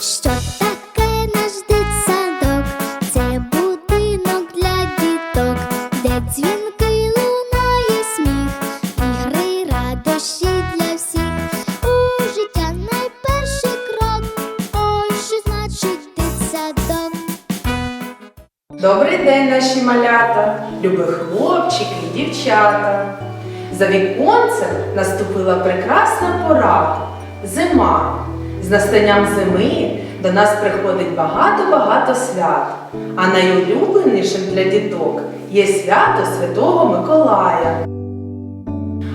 Що таке наш дитсадок? Це будинок для діток, де дзвінки лунає сміх, ігри, радощі для всіх. У життя найперший крок. Ой, що значить? Добрий день, наші малята, любі хлопчики і дівчата. За віконцем наступила прекрасна пора зима. З настанням зими до нас приходить багато-багато свят. А найулюбленішим для діток є свято Святого Миколая.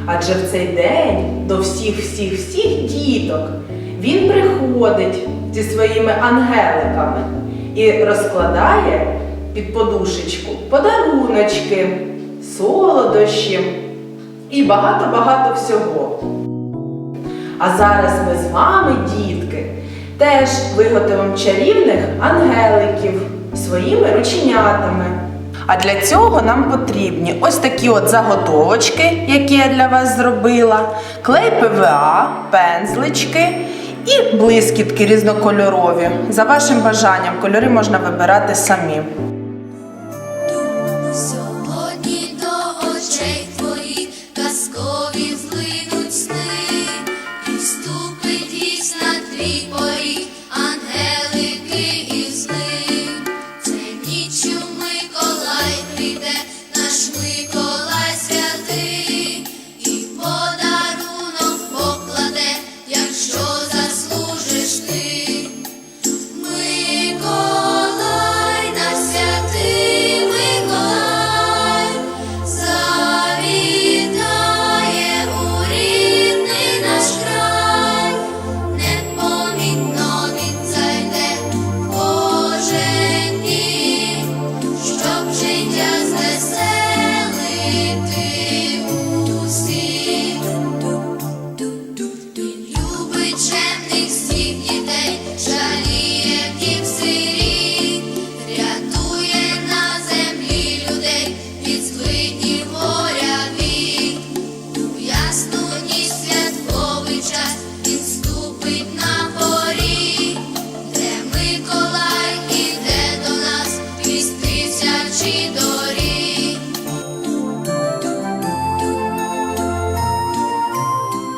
Адже в цей день до всіх всіх всіх діток він приходить зі своїми ангеликами і розкладає під подушечку подаруночки, солодощі і багато-багато всього. А зараз ми з вами, дітки, теж виготовимо чарівних ангеликів своїми рученятами. А для цього нам потрібні ось такі от заготовочки, які я для вас зробила, клей ПВА, пензлички і блискітки різнокольорові. За вашим бажанням кольори можна вибирати самі. people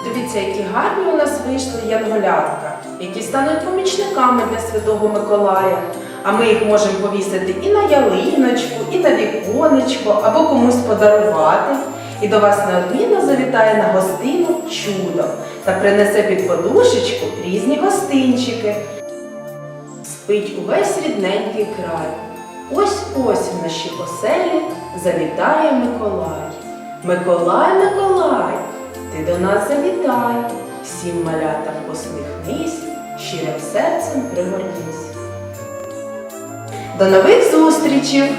Дивіться, які гарні у нас вийшли янголятка, які стануть помічниками для Святого Миколая. А ми їх можемо повісити і на ялиночку, і на віконечко, або комусь подарувати. І до вас неодмінно завітає на гостину чудо та принесе під подушечку різні гостинчики. Спить увесь рідненький край. Ось ось в нашій оселі завітає Миколай. Миколай, Миколай, ти до нас завітай, всім малятам посміхнись, щирим серцем пригорнись. До нових зустрічей!